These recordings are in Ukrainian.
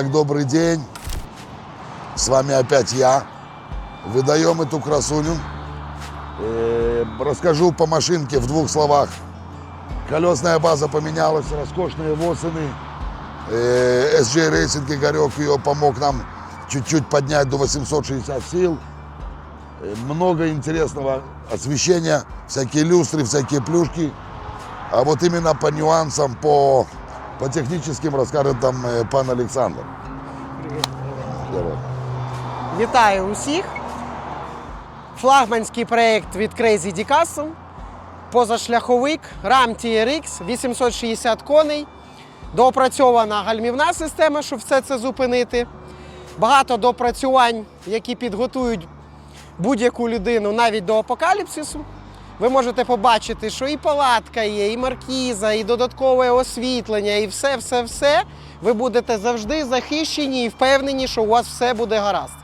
Итак, добрый день. С вами опять я. Выдаем эту красуню. Э, расскажу по машинке в двух словах. Колесная база поменялась, роскошные восыны. Э, SJ Racing Игорек ее помог нам чуть-чуть поднять до 860 сил. Э, много интересного освещения, всякие люстры, всякие плюшки. А вот именно по нюансам, по, по техническим расскажет там э, пан Александр. Давай. Вітаю усіх! Флагманський проєкт від Crazy D Позашляховик RAM TRX 860 коней. Доопрацьована гальмівна система, щоб все це зупинити. Багато допрацювань, які підготують будь-яку людину навіть до апокаліпсису. Ви можете побачити, що і палатка є, і маркіза, і додаткове освітлення, і все, все, все. Ви будете завжди захищені і впевнені, що у вас все буде гаразд.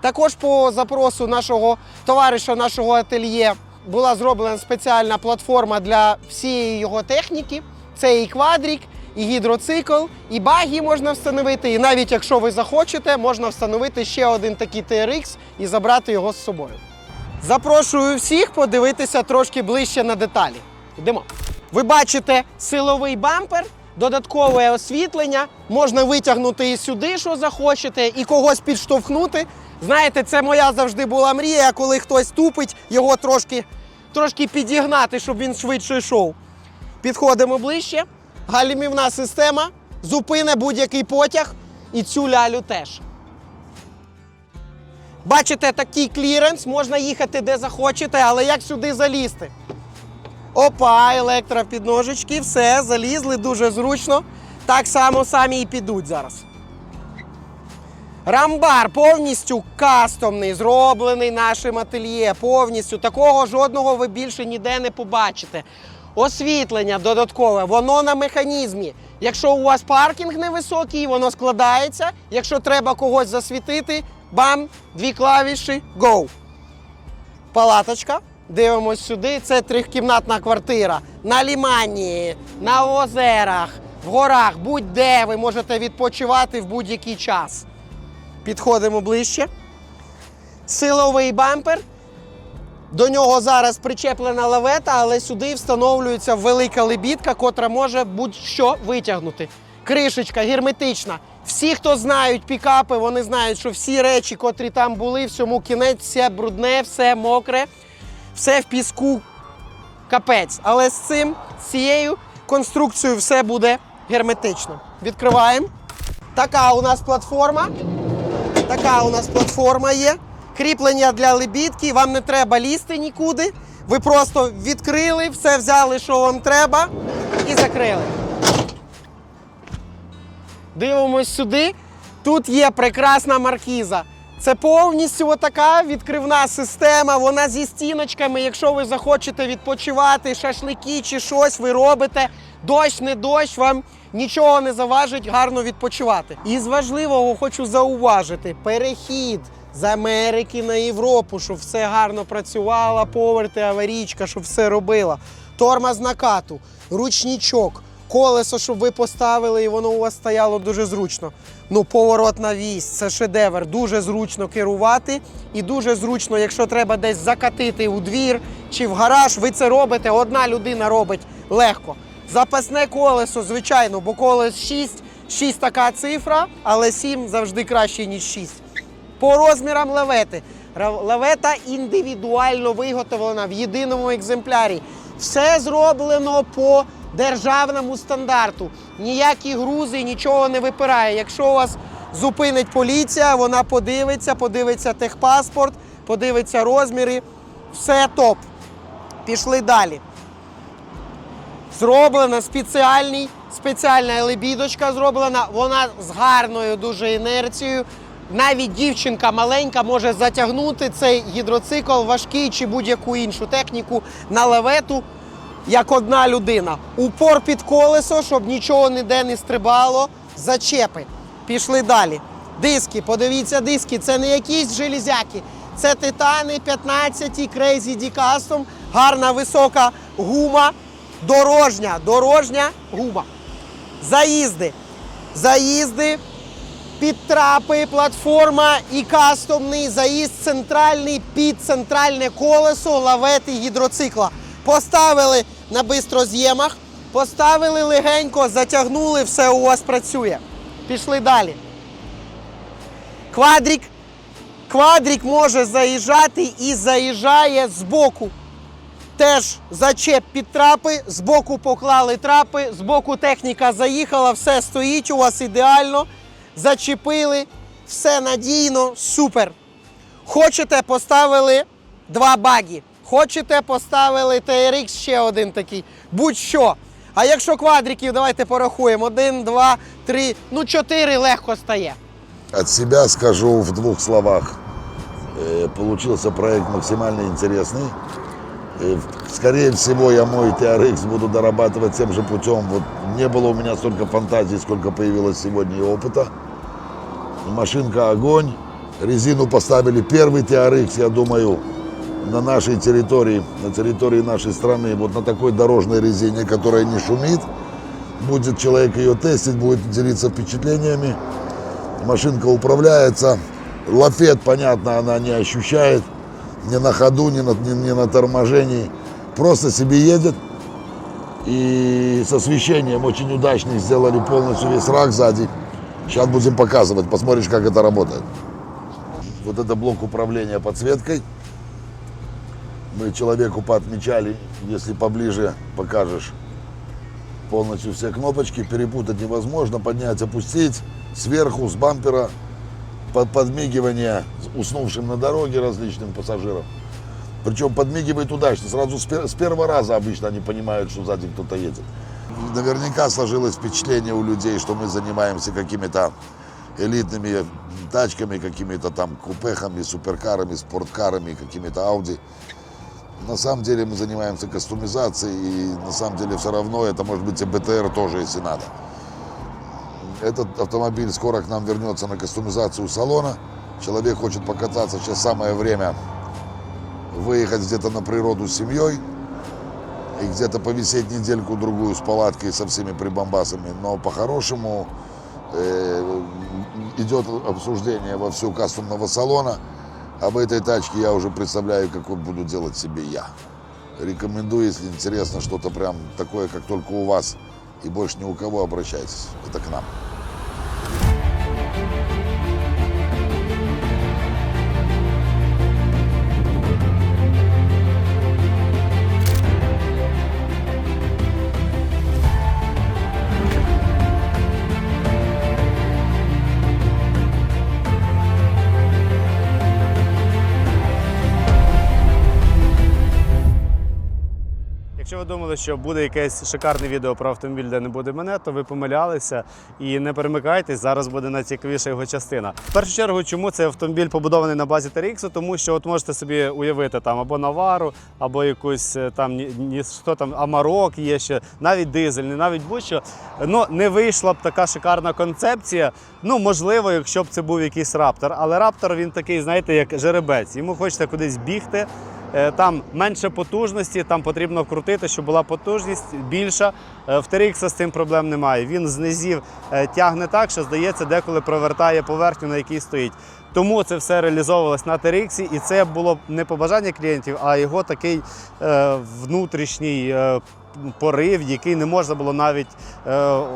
Також по запросу нашого товариша, нашого ательє, була зроблена спеціальна платформа для всієї його техніки. Це і квадрік, і гідроцикл, і багі можна встановити. І навіть якщо ви захочете, можна встановити ще один такий TRX і забрати його з собою. Запрошую всіх подивитися трошки ближче на деталі. Йдемо. Ви бачите силовий бампер, додаткове освітлення. Можна витягнути і сюди, що захочете, і когось підштовхнути. Знаєте, це моя завжди була мрія, коли хтось тупить, його трошки, трошки підігнати, щоб він швидше йшов. Підходимо ближче. Галімівна система зупине будь-який потяг і цю лялю теж. Бачите, такий кліренс, можна їхати де захочете, але як сюди залізти? Опа, електропідножечки, все, залізли дуже зручно. Так само самі і підуть зараз. Рамбар повністю кастомний, зроблений нашим ательє. Повністю такого жодного ви більше ніде не побачите. Освітлення додаткове, воно на механізмі. Якщо у вас паркінг невисокий, воно складається. Якщо треба когось засвітити, бам, дві клавіші, go. Палаточка. Дивимось сюди. Це трьохкімнатна квартира. На лімані, на озерах, в горах, будь-де ви можете відпочивати в будь-який час. Підходимо ближче. Силовий бампер. До нього зараз причеплена лавета, але сюди встановлюється велика лебідка, котра може будь-що витягнути. Кришечка герметична. Всі, хто знають пікапи, вони знають, що всі речі, котрі там були, всьому кінець, все брудне, все мокре, все в піску. Капець. Але з цим, з цією конструкцією все буде герметично. Відкриваємо. Така у нас платформа. Така у нас платформа є. Кріплення для лебідки. Вам не треба лізти нікуди. Ви просто відкрили, все взяли, що вам треба, і закрили. Дивимось сюди. Тут є прекрасна маркіза. Це повністю отака відкривна система. Вона зі стіночками. Якщо ви захочете відпочивати, шашлики чи щось ви робите. Дощ, не дощ, вам нічого не заважить гарно відпочивати. І з важливого хочу зауважити: перехід з Америки на Європу, щоб все гарно працювало, поверти, аварійка, щоб все робила. Тормоз накату, ручничок, колесо, щоб ви поставили, і воно у вас стояло дуже зручно. Ну, поворот на вісь, це шедевр. Дуже зручно керувати і дуже зручно, якщо треба десь закатити у двір чи в гараж, ви це робите. Одна людина робить легко. Запасне колесо, звичайно, бо колес 6, 6 така цифра, але 7 завжди краще, ніж 6. По розмірам лавети. Лавета індивідуально виготовлена в єдиному екземплярі. Все зроблено по державному стандарту. Ніякі грузи, нічого не випирає. Якщо вас зупинить поліція, вона подивиться, подивиться техпаспорт, подивиться розміри. Все топ. Пішли далі. Зроблена спеціальний, спеціальна лебідочка зроблена. Вона з гарною дуже інерцією. Навіть дівчинка маленька може затягнути цей гідроцикл важкий чи будь-яку іншу техніку на лавету, як одна людина. Упор під колесо, щоб нічого ніде не стрибало. Зачепи. Пішли далі. Диски, подивіться, диски, це не якісь железяки. Це титани 15 Crazy D Custom. Гарна висока гума. Дорожня, дорожня гума. Заїзди. Заїзди під трапи, платформа і кастомний заїзд центральний під центральне колесо лавети гідроцикла. Поставили на бистроз'ємах, поставили легенько, затягнули, все у вас працює. Пішли далі. Квадрік. Квадрік може заїжджати і заїжджає збоку. Теж зачеп під трапи, збоку поклали трапи, збоку техніка заїхала, все стоїть у вас ідеально. Зачепили, все надійно, супер. Хочете, поставили два багі. Хочете, поставили TRX ще один такий. Будь-що. А якщо квадриків, давайте порахуємо. Один, два, три, ну чотири легко стає. От себя скажу в двух словах. Э, Получился проект максимально интересный. Э, Скорее всего, я мой TRX буду дорабатывать тем же путем. Вот не было у меня столько фантазий, сколько появилось сегодня и опыта. Машинка огонь. Резину поставили первый TRX, я думаю, на нашей территории, на территории нашей страны, вот на такой дорожной резине, которая не шумит. Будет человек ее тестить, будет делиться впечатлениями. Машинка управляется. Лафет, понятно, она не ощущает ни на ходу, ни на, ни, ни на торможении. Просто себе едет. И с освещением очень удачно сделали полностью весь рак сзади. Сейчас будем показывать, посмотришь, как это работает. Вот это блок управления подсветкой. Мы человеку поотмечали, если поближе покажешь полностью все кнопочки, перепутать невозможно, поднять, опустить, сверху, с бампера, под подмигивание уснувшим на дороге различным пассажирам. Причем подмигивает удачно, сразу с, пер- с первого раза обычно они понимают, что сзади кто-то едет. Наверняка сложилось впечатление у людей, что мы занимаемся какими-то элитными тачками, какими-то там купехами, суперкарами, спорткарами, какими-то Ауди. На самом деле мы занимаемся кастомизацией, и на самом деле все равно это может быть и БТР тоже, если надо. Этот автомобиль скоро к нам вернется на кастомизацию салона. Человек хочет покататься, сейчас самое время выехать где-то на природу с семьей и где-то повисеть недельку-другую с палаткой со всеми прибамбасами. Но по-хорошему э, идет обсуждение во всю кастомного салона. Об этой тачке я уже представляю, какой буду делать себе я. Рекомендую, если интересно что-то прям такое, как только у вас, и больше ни у кого обращайтесь. Это к нам. Ви думали, що буде якесь шикарне відео про автомобіль, де не буде мене, то ви помилялися і не перемикайтесь. Зараз буде найцікавіша його частина. В першу чергу, чому цей автомобіль побудований на базі TRX? Тому що от можете собі уявити там або Навару, або якусь е, там ні, що там Амарок є ще, навіть дизельний, навіть будь-що. Ну не вийшла б така шикарна концепція. Ну можливо, якщо б це був якийсь раптор, але раптор він такий, знаєте, як жеребець. Йому хочеться кудись бігти. Е, Там менше потужності, там потрібно вкрутити, щоб була потужність більша. Е, В TRX з цим проблем немає. Він з низів е, тягне так, що здається, деколи провертає поверхню, на якій стоїть. Тому це все реалізовувалось на TRX, і це було не побажання клієнтів, а його такий внутрішній. Порив, який не можна було навіть е,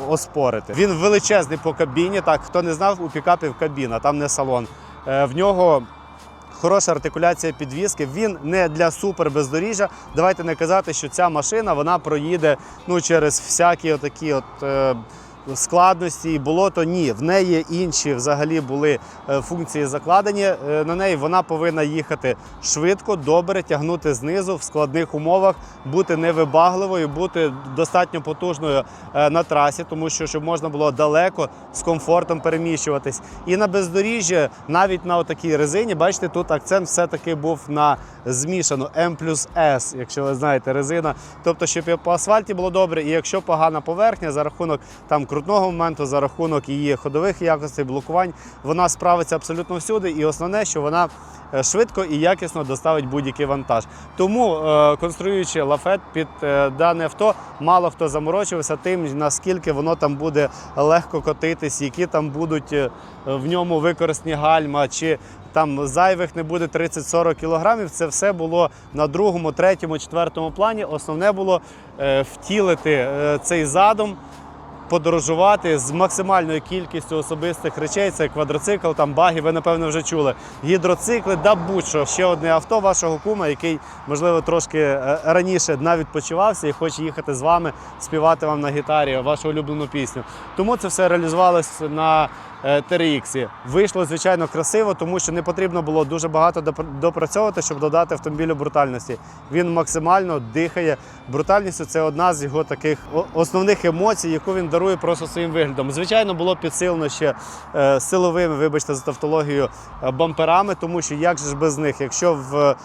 оспорити. Він величезний по кабіні. Так, хто не знав, у пікапів кабіна, там не салон. Е, в нього хороша артикуляція підвіски. Він не для супер бездоріжжя. Давайте не казати, що ця машина вона проїде ну, через всякі отакі от. Е, Складності і болото ні, в неї інші взагалі були е, функції закладені. Е, На неї вона повинна їхати швидко, добре, тягнути знизу в складних умовах, бути невибагливою, бути достатньо потужною е, на трасі, тому що щоб можна було далеко з комфортом переміщуватись. І на бездоріжжі, навіть на отакій резині, бачите, тут акцент все-таки був на змішану М плюс С, якщо ви знаєте, резина. Тобто, щоб по асфальті було добре, і якщо погана поверхня за рахунок там крутного моменту, за рахунок її ходових якостей, блокувань, вона справиться абсолютно всюди. І основне, що вона е, швидко і якісно доставить будь-який вантаж. Тому, е, конструюючи лафет під е, дане авто, мало хто заморочувався тим, наскільки воно там буде легко котитись, які там будуть в ньому використані гальма, чи там зайвих не буде 30-40 кілограмів. Це все було на другому, третьому, четвертому плані. Основне було е, втілити е, цей задум. Подорожувати з максимальною кількістю особистих речей. Це квадроцикл, там баги, ви напевно вже чули. Гідроцикли, да будь-що. Ще одне авто вашого кума, який, можливо, трошки е, раніше навіть почувався і хоче їхати з вами, співати вам на гітарі вашу улюблену пісню. Тому це все реалізувалось на TRX. Вийшло, звичайно, красиво, тому що не потрібно було дуже багато доп- допрацьовувати, щоб додати автомобілю брутальності. Він максимально дихає. Брутальністю це одна з його таких основних емоцій, яку він дарує просто своїм виглядом. Звичайно, було підсилено ще е, силовими, вибачте за тавтологію, е, бамперами, тому що як же ж без них, якщо в, е,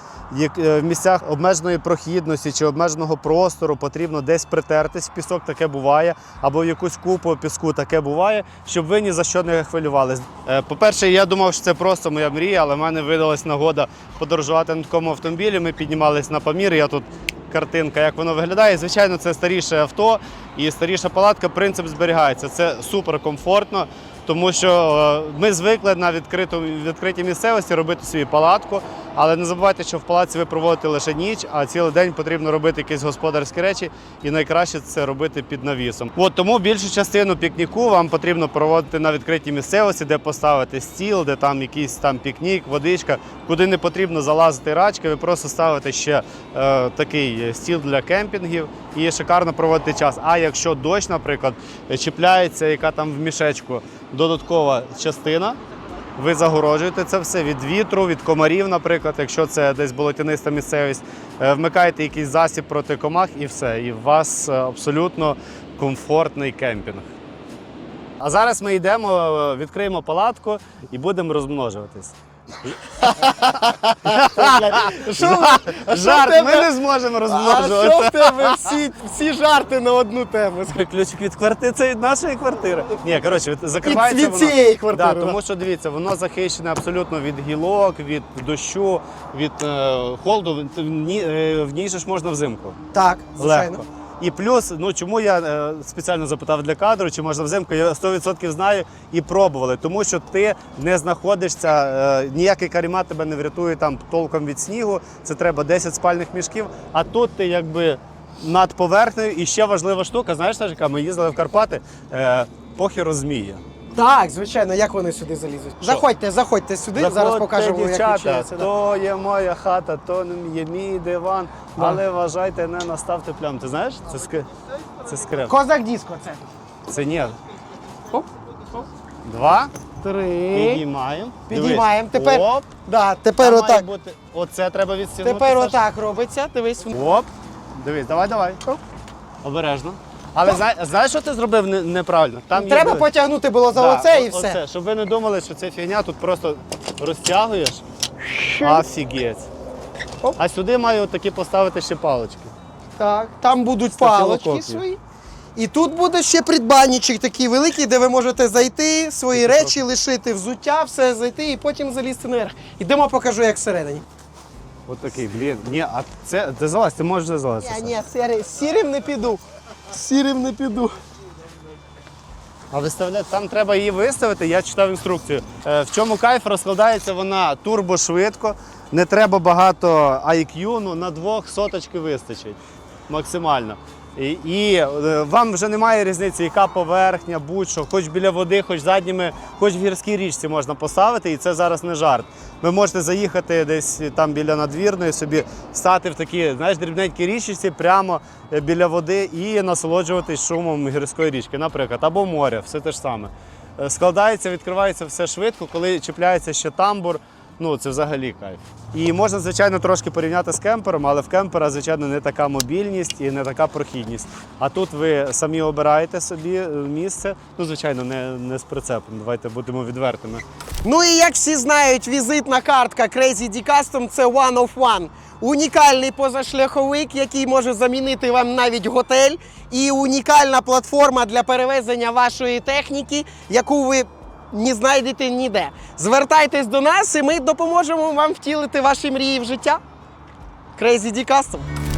е, в місцях обмеженої прохідності чи обмеженого простору потрібно десь притертись пісок, таке буває, або в якусь купу піску таке буває, щоб ви ні за що не хвилювались. Е, По-перше, я думав, що це просто моя мрія, але в мене видалась нагода подорожувати на такому автомобілі. Ми піднімались на Памір. Я тут картинка, як воно виглядає. Звичайно, це старіше авто і старіша палатка. Принцип зберігається. Це супер комфортно, тому що е, ми звикли на відкритому відкритій місцевості робити свою палатку. Але не забувайте, що в палаці ви проводите лише ніч, а цілий день потрібно робити якісь господарські речі, і найкраще це робити під навісом. От тому більшу частину пікніку вам потрібно проводити на відкритій місцевості, де поставити стіл, де там якийсь там пікнік, водичка, куди не потрібно залазити рачки. Ви просто ставите ще е, такий стіл для кемпінгів і шикарно проводити час. А якщо дощ, наприклад, чіпляється, яка там в мішечку додаткова частина. Ви загороджуєте це все від вітру, від комарів, наприклад, якщо це десь болотяниста місцевість, Е, вмикаєте якийсь засіб проти комах і все. І у вас е, абсолютно комфортний кемпінг. А зараз ми йдемо, е, відкриємо палатку і будемо розмножуватись. Жарт, ми не зможемо А що в тебе всі, жарти на одну тему? Ключик від квартири, це від нашої квартири. Ні, коротше, закривається від цієї квартири, тому що дивіться, воно захищене абсолютно від гілок, від дощу, від е, холоду. В ній, е, в ній же ж можна взимку. Так, звичайно. І плюс, ну чому я е, спеціально запитав для кадру, чи можна взимку, я 100% знаю і пробували, тому що ти не знаходишся, е, ніякий карімат тебе не врятує там толком від снігу. Це треба 10 спальних мішків. А тут ти якби над поверхнею. І ще важлива штука, знаєш, яка ми їздили в Карпати, е, похеру змія. Так, звичайно, як вони сюди залізуть? Заходьте, заходьте сюди, зараз Заходьте, покажемо, як дівчата, відчиняється. то є моя хата, то є мій диван, але вважайте, не наставте плям. Ти знаєш? Це ск... це скреп. Козак диско це. Це ні. Оп, Два. Три. Підіймаємо. Підіймаємо. Дивись. Тепер- Оп. Да, тепер Там має отак. бути- Оце треба відстігнути. Тепер Саш. отак робиться. Дивись. Оп. Дивись, давай, давай. Оп. Обережно. Але зна- знаєш, що ти зробив не- неправильно? Там є, Треба дивись. потягнути було за Да, оце і о- все. Оце, щоб ви не думали, що це фігня, тут просто розтягуєш. Офігеть. Оп. А сюди маю такі поставити ще палички. Так, там будуть Стафілококки. палочки свої. І тут буде ще придбанничок такий великий, де ви можете зайти, свої речі лишити, взуття, все зайти і потім залізти наверх. Ідемо, покажу, як всередині. От такий, блін. Ні, а це ти залазь, ти можеш залазити. Ні, сірий, сірим не піду. Сірим не піду. А виставляти там треба її виставити. Я читав інструкцію. Е, В чому кайф розкладається вона турбошвидко, не треба багато IQ, ну на двох соточки вистачить максимально. І, е, вам вже немає різниці, яка поверхня, будь-що, хоч біля води, хоч задніми, хоч в гірській річці можна поставити, і це зараз не жарт. Ви можете заїхати десь там біля надвірної, собі стати в такі, знаєш, дрібненькі річці прямо е, біля води і насолоджуватись шумом гірської річки, наприклад, або моря, все те ж саме. Е, Складається, відкривається все швидко, коли чіпляється ще тамбур. Ну це взагалі кайф. І можна, звичайно, трошки порівняти з кемпером, але в кемпера, звичайно, не така мобільність і не така прохідність. А тут ви самі обираєте собі е, місце. Ну, звичайно, не, не з прицепом. Давайте будемо відвертими. Ну і як всі знають, візитна картка Crazy D Custom – це one of one. Унікальний позашляховик, який може замінити вам навіть готель, і унікальна платформа для перевезення вашої техніки, яку ви не знайдете ніде. Звертайтесь до нас, і ми допоможемо вам втілити ваші мрії в життя. Crazy D Custom.